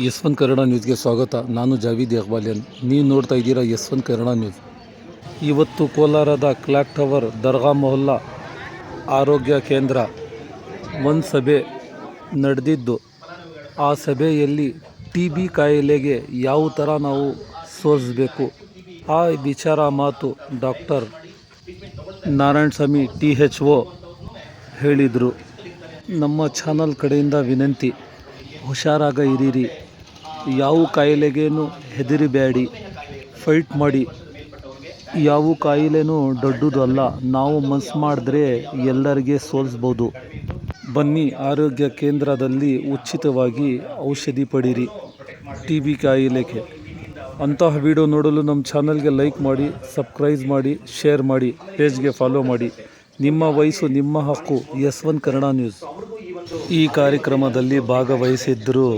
ಯಸ್ವಂತ್ ಕನ್ನಡ ನ್ಯೂಸ್ಗೆ ಸ್ವಾಗತ. ನಾನು ಜಾವೀದ್ ಇಕ್ಬಾಲಿಯನ್. ನೀವು ನೋಡ್ತಾ ಇದ್ದೀರಾ ಯಶ್ವಂತ್ ಕನ್ನಡ ನ್ಯೂಸ್? ಇವತ್ತು ಕೋಲಾರದ ಕ್ಲಾಕ್ ಟವರ್, ದರ್ಗಾ ಮೊಹಲ್ಲಾ ಆರೋಗ್ಯ ಕೇಂದ್ರ ಒಂದು ಸಭೆ ನಡೆದಿದ್ದು, ಆ ಸಭೆಯಲ್ಲಿ ಟಿ ಬಿ ಕಾಯಿಲೆಗೆ ಯಾವ ಥರ ನಾವು ಸೋಸಬೇಕು ಆ ವಿಚಾರ ಮಾತು doctor Narayana Swamy T H O ಹೇಳಿದರು. ನಮ್ಮ ಚಾನಲ್ ಕಡೆಯಿಂದ ವಿನಂತಿ. ಹುಷಾರಾಗ ಇರೀರಿ ಯಾವ ಕಾಯಿಲೆಗೇನು ಹೆದರಿಬೇಡಿ ಫೈಟ್ ಮಾಡಿ. ಯಾವ ಕಾಯಿಲೆನೂ ದೊಡ್ಡದು ಅಲ್ಲ ನಾವು ಮನ್ಸು ಮಾಡಿದ್ರೆ ಎಲ್ಲರಿಗೆ ಸೋಲಿಸ್ಬೋದು. ಬನ್ನಿ, ಆರೋಗ್ಯ ಕೇಂದ್ರದಲ್ಲಿ ಉಚಿತವಾಗಿ ಔಷಧಿ ಪಡೀರಿ. ಟಿ ಬಿ ಕಾಯಿಲೆಗೆ. ಅಂತಹ ವಿಡಿಯೋ ನೋಡಲು ನಮ್ಮ ಚಾನಲ್ಗೆ ಲೈಕ್ ಮಾಡಿ, ಸಬ್ಸ್ಕ್ರೈಬ್ ಮಾಡಿ, ಶೇರ್ ಮಾಡಿ, ಪೇಜ್ಗೆ ಫಾಲೋ ಮಾಡಿ. ನಿಮ್ಮ ವಯಸ್ಸು, ನಿಮ್ಮ ಹಕ್ಕು. ಯಸ್ವಂತ್ ಕನ್ನಡ ನ್ಯೂಸ್. ಈ ಕಾರ್ಯಕ್ರಮದಲ್ಲಿ ಭಾಗವಹಿಸಿದ್ದರು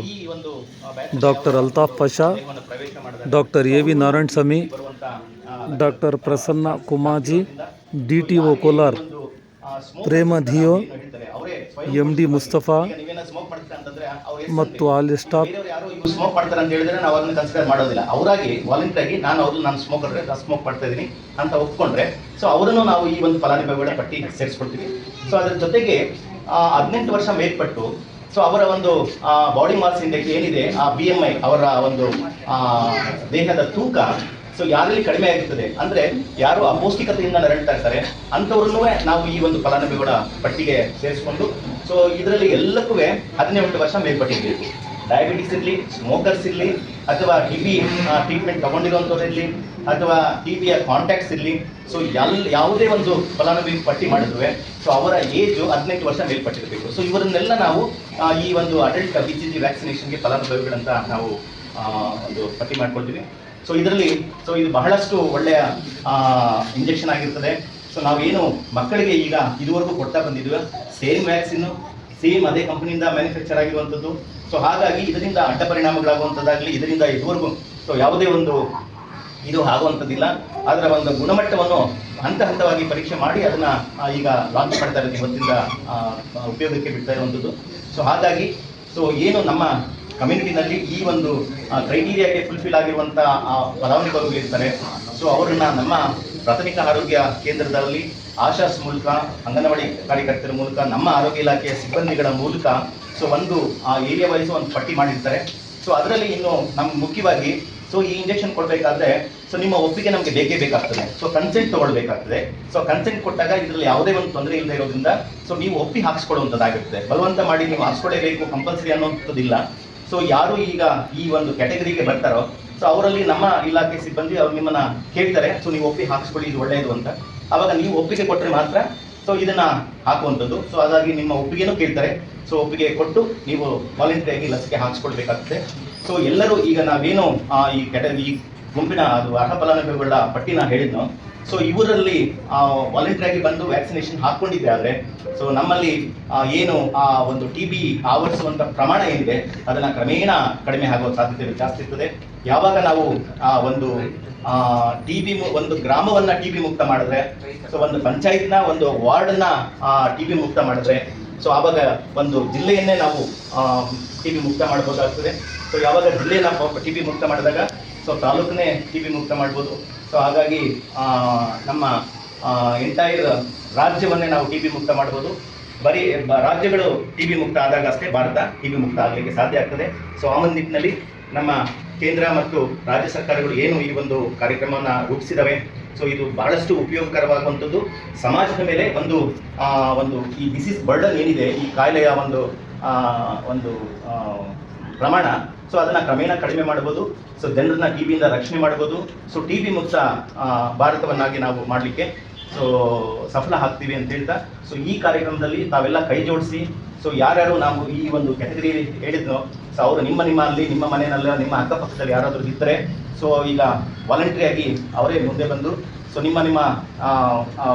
doctor Altaf Pasha doctor A V Narayana Swamy, doctor Prasanna ಕುಮಾಜಿ D T O Kolar, Prema ಧಿಯೋ, M D Mustafa ಮತ್ತು ಆಲ್ ಸ್ಟಾಫ್. ಸ್ಮೋಕ್ ಮಾಡ್ತಾರೆ ಅಂತ ಹೇಳಿದ್ರೆ ನಾವು ಅದನ್ನ ಕನ್ಸಿಡರ್ ಮಾಡೋದಿಲ್ಲ. ಅವರಾಗಿ ವಾಲಂಟಿಯರ್ ಆಗಿ ನಾನು ಅವರು ನಾನು ಸ್ಮೋಕ್ ಸ್ಮೋಕ್ ಮಾಡ್ತಾ ಇದ್ದೀನಿ ಅಂತ ಒಪ್ಕೊಂಡ್ರೆ ಸೊ ಅವರನ್ನು ನಾವು ಈ ಒಂದು ಫಲಾನುಭವಿಗಳ ಪಟ್ಟಿ ಸೇರಿಸ್ಕೊಳ್ತೀವಿ ಸೊ ಅದರ ಜೊತೆಗೆ ಹದಿನೆಂಟು ವರ್ಷ ಮೇಲ್ಪಟ್ಟು ಸೊ ಅವರ ಒಂದು ಬಾಡಿ ಮಾಸ್ ಇಂಡೆಕ್ಸ್ ಏನಿದೆ, ಆ ಬಿ ಎಂ ಐ ಅವರ ಒಂದು ದೇಹದ ತೂಕ ಸೊ ಯಾರಲ್ಲಿ ಕಡಿಮೆ ಆಗಿರ್ತದೆ ಅಂದ್ರೆ ಯಾರು ಅಪೌಷ್ಟಿಕತೆಯಿಂದ ನರಳ್ತಾ ಇರ್ತಾರೆ, ಅಂಥವ್ರನ್ನೂ ನಾವು ಈ ಒಂದು ಫಲಾನುಭವಿಗಳ ಪಟ್ಟಿಗೆ ಸೇರಿಸ್ಕೊಂಡು ಸೊ ಇದರಲ್ಲಿ ಎಲ್ಲಕ್ಕೂ ಹದಿನೆಂಟು ವರ್ಷ ಮೇಲ್ಪಟ್ಟಿದ್ದೀವಿ ಡಯಾಬಿಟಿಸ್ ಇರಲಿ ಸ್ಮೋಕರ್ಸ್ ಇರಲಿ ಅಥವಾ ಟಿ ಬಿ ಟ್ರೀಟ್ಮೆಂಟ್ ತಗೊಂಡಿರುವಂಥವ್ರು ಇರಲಿ ಅಥವಾ ಟಿ ಬಿಯ ಕಾಂಟ್ಯಾಕ್ಟ್ಸ್ ಇರಲಿ ಸೊ ಎಲ್ ಯಾವುದೇ ಒಂದು ಫಲಾನುಭವಿ ಪಟ್ಟಿ ಮಾಡಿದ್ರೆ ಸೊ ಅವರ ಏಜು ಹದಿನೆಂಟು ವರ್ಷ ಮೇಲ್ಪಟ್ಟಿರಬೇಕು. ಸೊ ಇವರನ್ನೆಲ್ಲ ನಾವು ಈ ಒಂದು ಅಡಲ್ಟ್ ಬಿ ಜಿ ಜಿ ವ್ಯಾಕ್ಸಿನೇಷನ್ಗೆ ಫಲಾನುಭವಿಗಳಂತ ನಾವು ಒಂದು ಪಟ್ಟಿ ಮಾಡ್ಕೊಳ್ತೀವಿ. ಸೊ ಇದರಲ್ಲಿ ಸೊ ಇದು ಬಹಳಷ್ಟು ಒಳ್ಳೆಯ ಇಂಜೆಕ್ಷನ್ ಆಗಿರ್ತದೆ. ಸೊ ನಾವೇನು ಮಕ್ಕಳಿಗೆ ಈಗ ಇದುವರೆಗೂ ಕೊಡ್ತಾ ಬಂದಿದ್ವಿ ಸೇಮ್ ವ್ಯಾಕ್ಸಿನ್ ಸೇಮ್ ಅದೇ ಕಂಪ್ನಿಯಿಂದ ಮ್ಯಾನುಫ್ಯಾಕ್ಚರ್ ಆಗಿರುವಂಥದ್ದು. ಸೊ ಹಾಗಾಗಿ ಇದರಿಂದ ಅಡ್ಡ ಪರಿಣಾಮಗಳಾಗುವಂಥದ್ದಾಗಲಿ ಇದರಿಂದ ಇದುವರೆಗೂ ಸೊ ಯಾವುದೇ ಒಂದು ಇದು ಆಗುವಂಥದ್ದಿಲ್ಲ. ಅದರ ಒಂದು ಗುಣಮಟ್ಟವನ್ನು ಹಂತ ಹಂತವಾಗಿ ಪರೀಕ್ಷೆ ಮಾಡಿ ಅದನ್ನ ಈಗ ಲಾಂಚ್ ಮಾಡ್ತಾ ಇರೋದು ಇವತ್ತಿಂದ ಉಪಯೋಗಕ್ಕೆ ಬಿಡ್ತಾ ಇರುವಂಥದ್ದು. ಸೊ ಹಾಗಾಗಿ ಸೊ ಏನು ನಮ್ಮ ಕಮ್ಯುನಿಟಿನಲ್ಲಿ ಈ ಒಂದು ಕ್ರೈಟೀರಿಯಾಗೆ ಫುಲ್ಫಿಲ್ ಆಗಿರುವಂಥ ಫಲಾನುಭವಿಗಳು ಇರ್ತಾರೆ. ಸೊ ಅವರನ್ನು ನಮ್ಮ ಪ್ರಾಥಮಿಕ ಆರೋಗ್ಯ ಕೇಂದ್ರದಲ್ಲಿ ಆಶಾಸ್ ಮೂಲಕ, ಅಂಗನವಾಡಿ ಕಾರ್ಯಕರ್ತರ ಮೂಲಕ, ನಮ್ಮ ಆರೋಗ್ಯ ಇಲಾಖೆಯ ಸಿಬ್ಬಂದಿಗಳ ಮೂಲಕ ಸೊ ಒಂದು, ಆ ಏರಿಯಾ ವೈಸ್ ಒಂದು ಪಟ್ಟಿ ಮಾಡಿರ್ತಾರೆ. ಸೊ ಅದರಲ್ಲಿ ಇನ್ನು ನಮ್ಗೆ ಮುಖ್ಯವಾಗಿ ಸೊ ಈ ಇಂಜೆಕ್ಷನ್ ಕೊಡಬೇಕಾದ್ರೆ ಸೊ ನಿಮ್ಮ ಒಪ್ಪಿಗೆ ನಮಗೆ ಬೇಕೇ ಬೇಕಾಗ್ತದೆ. ಸೊ ಕನ್ಸೆಂಟ್ ತಗೊಳ್ಬೇಕಾಗ್ತದೆ. ಸೊ ಕನ್ಸೆಂಟ್ ಕೊಟ್ಟಾಗ ಇದರಲ್ಲಿ ಯಾವುದೇ ಒಂದು ತೊಂದರೆ ಇಲ್ಲದೆ ಇರೋದ್ರಿಂದ ಸೊ ನೀವು ಒಪ್ಪಿ ಹಾಕ್ಸ್ಕೊಳ್ಳುವಂಥದ್ದಾಗಿರುತ್ತೆ ಬಲವಂತ ಮಾಡಿ ನೀವು ಹಾಕ್ಸ್ಕೊಳ್ಳೇಬೇಕು ಕಂಪಲ್ಸರಿ ಅನ್ನೋಂಥದ್ದಿಲ್ಲ. ಸೊ ಯಾರು ಈಗ ಈ ಒಂದು ಕ್ಯಾಟಗರಿಗೆ ಬರ್ತಾರೋ ಸೊ ಅವರಲ್ಲಿ ನಮ್ಮ ಇಲಾಖೆ ಸಿಬ್ಬಂದಿ ಅವ್ರು ನಿಮ್ಮನ್ನ ಕೇಳ್ತಾರೆ. ಸೊ ನೀವು ಒಪ್ಪಿ ಹಾಕ್ಸ್ಕೊಳ್ಳಿ, ಇದು ಒಳ್ಳೆಯದು ಅಂತ. ಅವಾಗ ನೀವು ಒಪ್ಪಿಗೆ ಕೊಟ್ಟರೆ ಮಾತ್ರ ಸೊ ಇದನ್ನ ಹಾಕುವಂಥದ್ದು. ಸೊ ಹಾಗಾಗಿ ನಿಮ್ಮ ಒಪ್ಪಿಗೆನೂ ಕೇಳ್ತಾರೆ. ಸೊ ಒಪ್ಪಿಗೆ ಕೊಟ್ಟು ನೀವು ವಾಲಂಟಿಯರ್ ಲಸಿಕೆ ಹಾಕಿಸ್ಕೊಳ್ಬೇಕಾಗ್ತದೆ ಸೊ ಎಲ್ಲರೂ ಈಗ ನಾವೇನು ಈ ಈ ಗುಂಪಿನ ಅದು ಅರ್ಹ ಫಲಾನುಭವಿಗಳ ಪಟ್ಟಿನ ಹೇಳಿದ್ನು. ಸೊ ಇವರಲ್ಲಿ ವಾಲಂಟಿಯರ್ ಬಂದು ವ್ಯಾಕ್ಸಿನೇಷನ್ ಹಾಕೊಂಡಿದ್ದೆ ಆದ್ರೆ ಸೊ ನಮ್ಮಲ್ಲಿ ಏನು, ಆ, ಒಂದು ಟಿ ಬಿ ಆವರಿಸುವಂತ ಪ್ರಮಾಣ ಏನಿದೆ, ಅದನ್ನ ಕ್ರಮೇಣ ಕಡಿಮೆ ಆಗುವ ಸಾಧ್ಯತೆ ಜಾಸ್ತಿ ಇರ್ತದೆ. ಯಾವಾಗ ನಾವು, ಆ, ಒಂದು ಟಿ ಬಿ ಒಂದು ಗ್ರಾಮವನ್ನ ಟಿ ಬಿ ಮುಕ್ತ ಮಾಡಿದ್ರೆ ಸೊ ಒಂದು ಪಂಚಾಯತ್ನ, ಒಂದು ವಾರ್ಡ್ನ ಟಿ ಬಿ ಮುಕ್ತ ಮಾಡಿದ್ರೆ ಸೊ ಆವಾಗ ಒಂದು ಜಿಲ್ಲೆಯನ್ನೇ ನಾವು ಟಿ ಬಿ ಮುಕ್ತ ಮಾಡಬಹುದಾಗ್ತದೆ. ಸೊ ಯಾವಾಗ ಜಿಲ್ಲೆನ ಟಿ ಬಿ ಮುಕ್ತ ಮಾಡಿದಾಗ ಸೊ ತಾಲೂಕನ್ನೇ ಟಿ ಬಿ ಮುಕ್ತ ಮಾಡ್ಬೋದು. ಸೊ ಹಾಗಾಗಿ ನಮ್ಮ ಎಂಟೈರ್ ರಾಜ್ಯವನ್ನೇ ನಾವು ಟಿ ಬಿ ಮುಕ್ತ ಮಾಡ್ಬೋದು. ಬರೀ ರಾಜ್ಯಗಳು ಟಿ ಬಿ ಮುಕ್ತ ಆದಾಗ ಅಷ್ಟೇ ಭಾರತ ಟಿ ಬಿ ಮುಕ್ತ ಆಗಲಿಕ್ಕೆ ಸಾಧ್ಯ ಆಗ್ತದೆ. ಸೊ ಆ ಒಂದು ನಿಟ್ಟಿನಲ್ಲಿ ನಮ್ಮ ಕೇಂದ್ರ ಮತ್ತು ರಾಜ್ಯ ಸರ್ಕಾರಗಳು ಏನು ಈ ಒಂದು ಕಾರ್ಯಕ್ರಮವನ್ನು ರೂಪಿಸಿದವೆ. ಸೊ ಇದು ಬಹಳಷ್ಟು ಉಪಯೋಗಕರವಾಗುವಂಥದ್ದು. ಸಮಾಜದ ಮೇಲೆ ಒಂದು ಒಂದು ಈ ಡಿಸೀಸ್ ಬರ್ಡನ್ ಏನಿದೆ, ಈ ಕಾಯಿಲೆಯ ಒಂದು ಒಂದು ಪ್ರಮಾಣ. ಸೊ ಅದನ್ನ ಕ್ರಮೇಣ ಕಡಿಮೆ ಮಾಡ್ಬೋದು ಸೊ ಜನರನ್ನ ಟಿ ಬಿಯಿಂದ ರಕ್ಷಣೆ ಮಾಡ್ಬೋದು ಸೊ ಟಿ ಬಿ ಮುಕ್ತ ಭಾರತವನ್ನಾಗಿ ನಾವು ಮಾಡಲಿಕ್ಕೆ ಸೊ ಸಫಲ ಆಗ್ತೀವಿ ಅಂತ ಹೇಳ್ತಾ ಸೊ ಈ ಕಾರ್ಯಕ್ರಮದಲ್ಲಿ ತಾವೆಲ್ಲ ಕೈ ಜೋಡಿಸಿ ಸೊ ಯಾರ್ಯಾರು ನಾವು ಈ ಒಂದು ಕ್ಯಾಟಗರಿ ಹೇಳಿದ್ನೋ ಸೊ ಅವರು ನಿಮ್ಮ ನಿಮ್ಮ ಅಲ್ಲಿ, ನಿಮ್ಮ ಮನೆಯಲ್ಲ ನಿಮ್ಮ ಅಕ್ಕಪಕ್ಕದಲ್ಲಿ ಯಾರಾದರೂ ಇದ್ದರೆ ಸೊ ಈಗ ವಾಲಂಟ್ರಿಯಾಗಿ ಅವರೇ ಮುಂದೆ ಬಂದು ಸೊ ನಿಮ್ಮ ನಿಮ್ಮ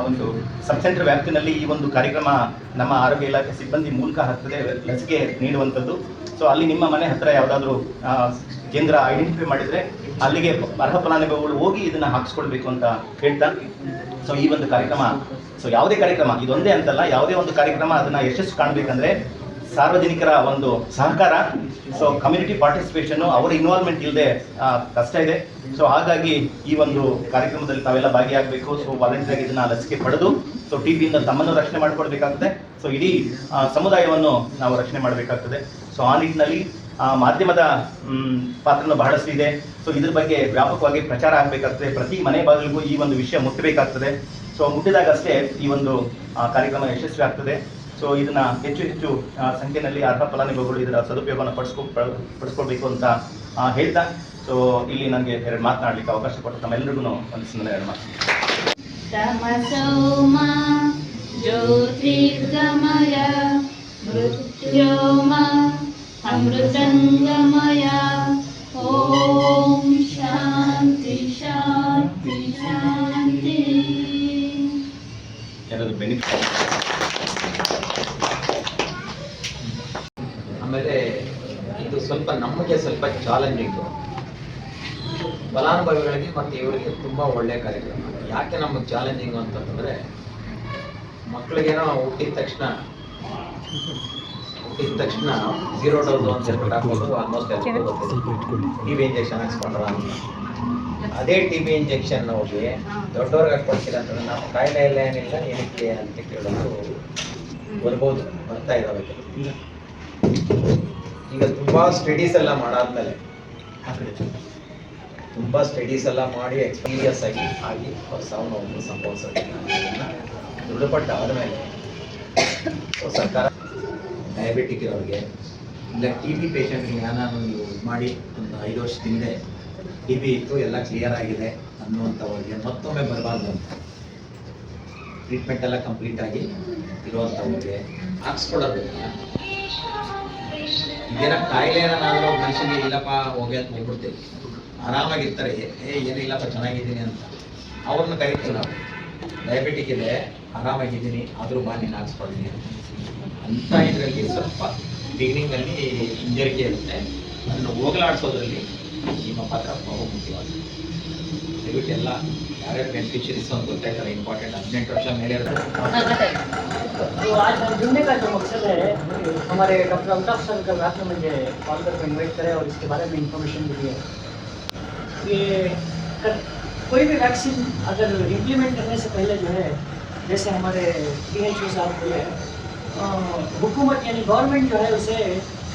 ಒಂದು ಸಬ್ ಸೆಂಟರ್ ವ್ಯಾಪ್ತಿನಲ್ಲಿ ಈ ಒಂದು ಕಾರ್ಯಕ್ರಮ ನಮ್ಮ ಆರೋಗ್ಯ ಇಲಾಖೆ ಸಿಬ್ಬಂದಿ ಮೂಲಕ ಹತ್ತದೆ ಲಸಿಕೆ ನೀಡುವಂಥದ್ದು. ಸೊ ಅಲ್ಲಿ ನಿಮ್ಮ ಮನೆ ಹತ್ತಿರ ಯಾವುದಾದ್ರೂ ಕೇಂದ್ರ ಐಡೆಂಟಿಫೈ ಮಾಡಿದರೆ ಅಲ್ಲಿಗೆ ಅರ್ಹ ಫಲಾನುಭವಿಗಳು ಹೋಗಿ ಇದನ್ನು ಹಾಕಿಸ್ಕೊಳ್ಬೇಕು ಅಂತ ಹೇಳ್ತಾ. ಸೊ ಈ ಒಂದು ಕಾರ್ಯಕ್ರಮ ಸೊ ಯಾವುದೇ ಕಾರ್ಯಕ್ರಮ ಇದೊಂದೇ ಅಂತಲ್ಲ, ಯಾವುದೇ ಒಂದು ಕಾರ್ಯಕ್ರಮ ಅದನ್ನು ಯಶಸ್ಸು ಕಾಣಬೇಕಂದ್ರೆ ಸಾರ್ವಜನಿಕರ ಒಂದು ಸಹಕಾರ. ಸೊ ಕಮ್ಯುನಿಟಿ ಪಾರ್ಟಿಸಿಪೇಷನ್ ಅವರ ಇನ್ವಾಲ್ವ್ಮೆಂಟ್ ಇಲ್ಲದೆ ಕಷ್ಟ ಇದೆ. ಸೊ ಹಾಗಾಗಿ ಈ ಒಂದು ಕಾರ್ಯಕ್ರಮದಲ್ಲಿ ತಾವೆಲ್ಲ ಭಾಗಿಯಾಗಬೇಕು. ಸೊ ವಾಲಂಟಿಯರ್ ಇದನ್ನ ಲಸಿಕೆ ಪಡೆದು ಸೊ ಟಿ ಬಿಯಿಂದ ತಮ್ಮನ್ನು ರಕ್ಷಣೆ ಮಾಡಿಕೊಡ್ಬೇಕಾಗ್ತದೆ ಸೊ ಇಡೀ ಸಮುದಾಯವನ್ನು ನಾವು ರಕ್ಷಣೆ ಮಾಡಬೇಕಾಗ್ತದೆ. ಸೊ ಆ ನಿಟ್ಟಿನಲ್ಲಿ ಮಾಧ್ಯಮದ ಪಾತ್ರನ ಬಹಳಷ್ಟು ಇದೆ. ಸೊ ಇದ್ರ ಬಗ್ಗೆ ವ್ಯಾಪಕವಾಗಿ ಪ್ರಚಾರ ಆಗಬೇಕಾಗ್ತದೆ. ಪ್ರತಿ ಮನೆ ಬಾಗಿಲಿಗೂ ಈ ಒಂದು ವಿಷಯ ಮುಟ್ಟಬೇಕಾಗ್ತದೆ. ಸೊ ಮುಟ್ಟಿದಾಗ ಅಷ್ಟೇ ಈ ಒಂದು ಕಾರ್ಯಕ್ರಮ ಯಶಸ್ವಿ ಆಗ್ತದೆ. ಸೊ ಇದನ್ನ ಹೆಚ್ಚು ಹೆಚ್ಚು ಸಂಖ್ಯೆಯಲ್ಲಿ ಅರ್ಹ ಫಲಾನುಭವಿಗಳು ಇದರ ಸದುಪಯೋಗವನ್ನು ಪಡಿಸ್ಕೊ ಪಡಿಸ್ಕೊಳ್ಬೇಕು ಅಂತ ಹೇಳ್ತಾ. ಸೊ ಇಲ್ಲಿ ನನಗೆ ಎರಡು ಮಾತನಾಡಲಿಕ್ಕೆ ಅವಕಾಶ ಕೊಟ್ಟು ತಮ್ಮೆಲ್ಲರಿಗೂ ಒಂದು ಸುಂದರ ಎರಡು ಮಾತು. ಅಮೃತಂಗಮಯ. ಓಂ ಶಾಂತಿ ಶಾಂತಿ ಶಾಂತಿ. ಸ್ವಲ್ಪ ನಮಗೆ ಸ್ವಲ್ಪ ಚಾಲೆಂಜಿಂಗು ಫಲಾನುಭವಿಗಳಿಗೆ ಮತ್ತು ಇವರಿಗೆ ತುಂಬ ಒಳ್ಳೆಯ ಕಾರ್ಯಕ್ರಮ. ಯಾಕೆ ನಮಗೆ ಚಾಲೆಂಜಿಂಗು ಅಂತಂದರೆ ಮಕ್ಕಳಿಗೇನೋ ಹುಟ್ಟಿದ ತಕ್ಷಣ ಹುಟ್ಟಿದ ತಕ್ಷಣ ಝೀರೋ ಡೋಸ್ ಅಂತ ಹೇಳ್ಬಿಟ್ಟು ಹಾಕ್ಬೋದು ಆಲ್ಮೋಸ್ಟ್ ಟಿ ಬಿ ಇಂಜೆಕ್ಷನ್ ಹಾಕ್ಸ್ಕೊಂಡ್ರ ಅಂತ ಅದೇ ಟಿ ಬಿ ಇಂಜೆಕ್ಷನ್ ಹೋಗಿ ದೊಡ್ಡವ್ರಿಗೆ ಹಾಕ್ಕೊಡ್ತೀರ ಅಂತಂದ್ರೆ ನಾವು ಕಾಯಿಲೆ ಎಲ್ಲ ಏನಿಲ್ಲ ಏನಕ್ಕೆ? ಅಂತ ಕೇಳೋದು ಬರ್ಬೋದು ಬರ್ತಾ ಇದ್ದಾವೆ. ಈಗ ತುಂಬಾ ಸ್ಟಡೀಸ್ ಎಲ್ಲ ಮಾಡಾದ್ಮೇಲೆ ತುಂಬಾ ಸ್ಟಡೀಸ್ ಎಲ್ಲ ಮಾಡಿ ಎಕ್ಸ್ಪೀರಿಯನ್ಸ್ ಆಗಿ ಆಗಿ ಸಾವು ಸಂಭವಿಸೋದಿಲ್ಲ ಅನ್ನೋದನ್ನ ದೃಢಪಟ್ಟ ಆದಮೇಲೆ ಸರ್ಕಾರ ಡಯಾಬಿಟಿಕ್ ಇರೋರಿಗೆ, ಇಲ್ಲ ಟಿ ಬಿ ಪೇಷಂಟ್ಗೆ ಏನಾದ್ರು ನೀವು ಮಾಡಿ ಒಂದು ಐದು ವರ್ಷದ ಹಿಂದೆ ಟಿ ಬಿ ಇತ್ತು, ಎಲ್ಲ ಕ್ಲಿಯರ್ ಆಗಿದೆ ಅನ್ನುವಂಥವ್ರಿಗೆ ಮತ್ತೊಮ್ಮೆ ಬರಬಾರ್ದು ಅಂತ. ಟ್ರೀಟ್ಮೆಂಟ್ ಎಲ್ಲ ಕಂಪ್ಲೀಟ್ ಆಗಿ ಇರುವಂಥವ್ರಿಗೆ ಹಾಕ್ಸ್ಕೊಳ್ಳೋದು ಇದೇನ ಕಾಯಿಲೆ ಏನಾದ್ರೂ ಮನುಷ್ಯನಿಗೆ, ಇಲ್ಲಪ್ಪ, ಹೋಗಿ ಅಂತ ಹೋಗ್ಬಿಡ್ತೀವಿ. ಆರಾಮಾಗಿರ್ತಾರೆ. ಏ ಏನಿಲ್ಲಪ್ಪ ಚೆನ್ನಾಗಿದ್ದೀನಿ ಅಂತ. ಅವ್ರನ್ನ ಕರಿತೀವಿ ನಾವು. ಡಯಾಬಿಟಿಕ್ ಇದೆ, ಆರಾಮಾಗಿದ್ದೀನಿ, ಆದರೂ ಬಾ, ನೀನು ಹಾಕ್ಸ್ಕೊಳ್ತೀನಿ ಅಂತ. ಇದರಲ್ಲಿ ಸ್ವಲ್ಪ ಬಿಗಿನಿಂಗಲ್ಲಿ ಹಿಂಜರಿಕೆ ಇರುತ್ತೆ. ಅದನ್ನು ಹೋಗಲಾಡಿಸೋದ್ರಲ್ಲಿ ನಿಮ್ಮ ಪಾತ್ರ ಬಹು ಮುಖ್ಯವಾಗಿದೆ ದಯವಿಟ್ಟು ಎಲ್ಲ ಯಾರ್ಯಾರು ಬೆನಿಫಿಷರೀಸ್ ಅಂತ ಗೊತ್ತಾಯ್ತಾರೆ ಇಂಪಾರ್ಟೆಂಟ್ ಹದಿನೆಂಟು ವರ್ಷ ಮೇಲೆ ಇರುತ್ತೆ तो आज जुड़ने का जो मकसद है हमारे डॉक्टर अल्ताफ सर कल रात में मुझे कॉल करके इनवाइट करें और इसके बारे में इंफॉर्मेशन भी दी है ये कर, कोई भी वैक्सीन अगर इम्प्लीमेंट करने से पहले जो है जैसे हमारे पी एच ओ साहब बोले अ, हुकूमत यानी गवर्नमेंट जो है उसे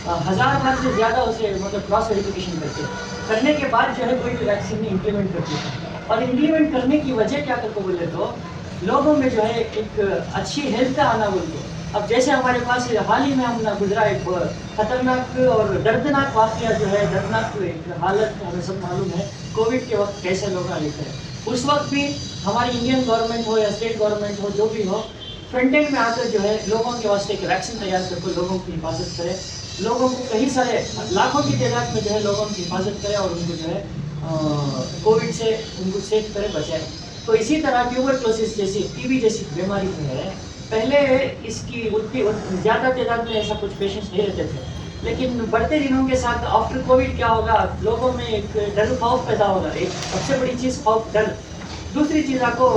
अ, हज़ार बार से ज़्यादा उसे मतलब क्रॉस वेरिफिकेशन करती है करने के बाद जो है कोई भी वैक्सीन नहीं इम्प्लीमेंट करती है और इम्प्लीमेंट करने की वजह क्या करके बोले तो लोगों में जो है एक अच्छी हेल्थ का आना बोलते अब जैसे हमारे पास हाल ही में हमने गुजरा एक खतरनाक और दर्दनाक वाक्य जो है, दर्दनाक एक हालत हमें सब मालूम है कोविड के वक्त कैसे लोग थे। उस वक्त भी हमारी इंडियन गवर्नमेंट हो या स्टेट गवर्नमेंट हो, जो भी हो फ्रंट एंड में आकर जो है लोगों के वास्ते एक वैक्सीन तैयार करके लोगों की हिफाजत करें। लोगों को कई सारे लाखों की तादाद में जो है लोगों की हिफाजत करें और उनको जो है कोविड से, उनको सेफ़ करें बचाए तो इसी तरह ट्यूबरक्लोसिस जैसी, टीबी जैसी बीमारी जो है, पहले इसकी उतनी ज़्यादा तादाद में ऐसा कुछ पेशेंट्स नहीं रहते थे। लेकिन बढ़ते दिनों के साथ आफ्टर कोविड क्या होगा? लोगों में एक डर, खौफ पैदा होगा। एक सबसे बड़ी चीज़ खौफ, डर। दूसरी चीज़ आपको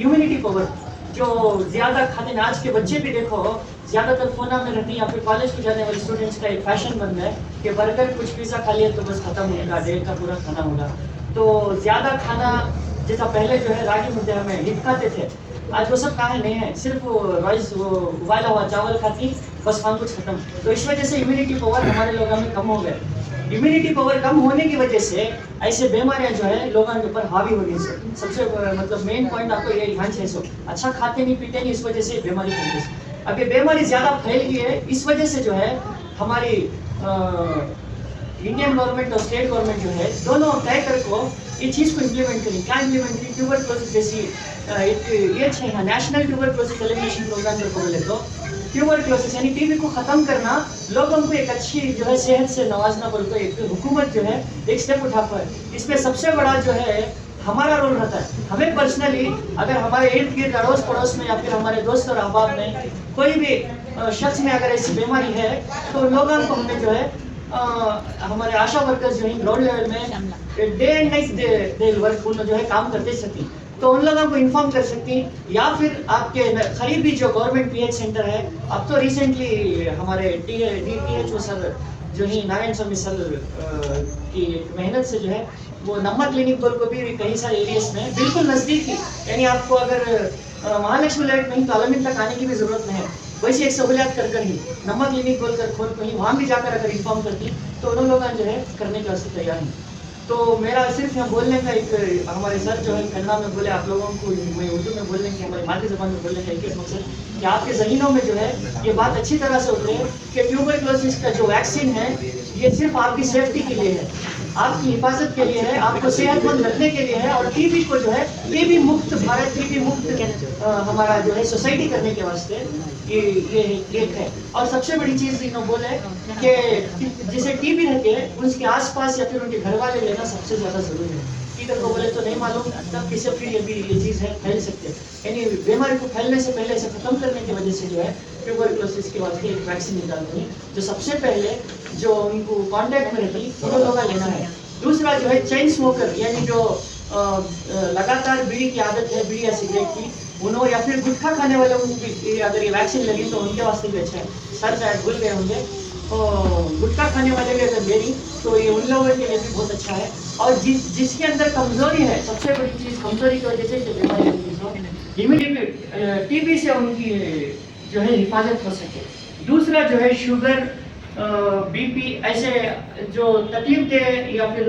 इम्यूनिटी पावर जो ज़्यादा खाते आज के बच्चे भी देखो, ज़्यादातर फोना में रहते हैं, या फिर कॉलेज में जाने वाले स्टूडेंट्स का एक फ़ैशन बन गया है कि बर्गर कुछ पिज़्ज़ा खा लिया तो बस खत्म होगा डेढ़ का पूरा खाना होगा। तो ज़्यादा खाना जैसा पहले जो है, रागी मुद्दे हमें हिट खाते थे। आज वो सब कहा नहीं है, सिर्फ़ राइस वो उबाला हुआ चावल खाती, बस हम कुछ खत्म। तो इस वजह से इम्यूनिटी पावर हमारे लोगों में कम हो गए इम्यूनिटी पावर कम होने की वजह से ऐसे बीमारियाँ जो है लोगों के ऊपर हावी हो गई सर सबसे मतलब मेन पॉइंट आपको ये ध्यान सो अच्छा खाते नहीं, पीते नहीं, इस वजह से बीमारी फैल गई अब ये बीमारी ज़्यादा फैल गई है, इस वजह से जो है हमारी इंडियन गवर्नमेंट और स्टेट गवर्नमेंट जो है, दोनों तय को ये चीज़ को इम्प्लीमेंट करें। क्या इम्प्लीमेंट करें? ट्यूबर क्लोसिस जैसी एक ये national tuberculosis elimination programme को बोले तो ट्यूबर क्लोसिस यानी टीबी को खत्म करना लोगों को एक अच्छी जो है सेहत से नवाजना बोलकर एक हुकूमत जो है एक स्टेप उठा पाए इसमें सबसे बड़ा जो है हमारा रोल रहता है। हमें पर्सनली अगर हमारे इर्द गिर्द अड़ोस पड़ोस में या फिर हमारे दोस्त और अहबाब में कोई भी शख्स में अगर ऐसी बीमारी है तो लोगों को हमें जो है अ, हमारे आशा वर्कर्स जो है ग्राउंड लेवल में day and night they work जो है काम करते सकती तो उन लोगों को इन्फॉर्म कर सकती हैं। या फिर आपके करीबी जो गवर्नमेंट पीएच सेंटर है, अब तो रिसेंटली हमारे D D P H O sir, जो ही, नारायण स्वामी सर की मेहनत से जो है, वो नम्बर क्लिनिक बोल को भी कई सारे एरियाज़ में बिल्कुल नज़दीक ही। यानी आपको अगर महालक्ष्मी लाइट नहीं तो अलमिन तक आने की भी ज़रूरत नहीं है। वैसे एक सहूलियत कर कर ही नंबर क्लिनिक बोल कर खोल कहीं वहाँ भी जाकर अगर इन्फॉर्म करती तो उन लोग जो है, करने के वास्ते तैयार हैं। तो मेरा सिर्फ़ यहाँ बोलने का एक, हमारे सर जो है खंडा में बोले, आप लोगों को, मैं उर्दू में बोलने की हमारी मातृ जबान में बोलने का एक मकसद कि आपके जहनों में जो है, ये बात अच्छी तरह से उतरे, कि ट्यूबरक्लोसिस का जो वैक्सीन है, ये सिर्फ़ आपकी सेफ्टी के लिए है। आपकी हिफाजत के लिए है, आपको सेहतमंद रखने के लिए है और टीबी को जो है, टीबी मुक्त भारत, टीबी मुक्त हमारा जो है सोसाइटी करने के वास्ते ये ये एक है। और सबसे बड़ी चीज़ इन्होंने बोले कि जिसे टीबी रहते हैं उसके आसपास या फिर उनके घर वाले लेना सबसे ज़्यादा ज़रूरी है। टीचर को बोले तो नहीं मालूम तब किसे फिर ये भी ये चीज़ है, फैल सकते हैं। यानी बीमारी को फैलने से पहले इसे खत्म करने की वजह से जो है ट्यूबरक्लोसिस के वास्ते एक वैक्सीन निकालते हैं। जो सबसे पहले जो उनको कांटेक्ट में रहती, उन लोगों का लेना है। दूसरा जो है चेन स्मोकर यानी जो लगातार बीड़ी की आदत है, बीड़ी या सिगरेट की उन्होंने या फिर गुटखा खाने वाले उनकी अगर ये वैक्सीन लगी तो उनके वास्ते भी अच्छा है। सर शायद भूल गए होंगे। तो गुटखा खाने वाले भी अगर लेनी तो ये उन लोगों के लिए भी बहुत अच्छा है। और जिस, जिसके अंदर कमज़ोरी है, सबसे बड़ी चीज़ कमज़ोरी की वजह से जो बीमारी टीबी से उनकी जो है हिफाजत हो सके। दूसरा जो है शुगर बीपी ऐसे जो तकलीफ़ दे या फिर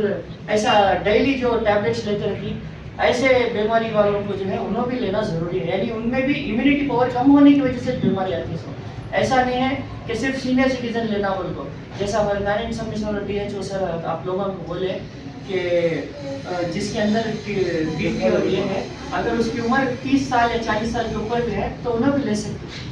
ऐसा डेली जो टैबलेट्स लेते रही ऐसे बीमारी वालों को जो है उन्हें भी लेना ज़रूरी है। यानी उनमें भी इम्यूनिटी पावर कम होने की वजह से बीमारी आती है। ऐसा नहीं है कि सिर्फ़ सीनियर सिटीजन लेना उनको। जैसा हमारे Narayan D H O sir आप लोगों को बोले कि जिसके अंदर बीपी और ये है, अगर उसकी उम्र 30 साल या 40 साल के ऊपर भी है तो उन्हें भी ले सकते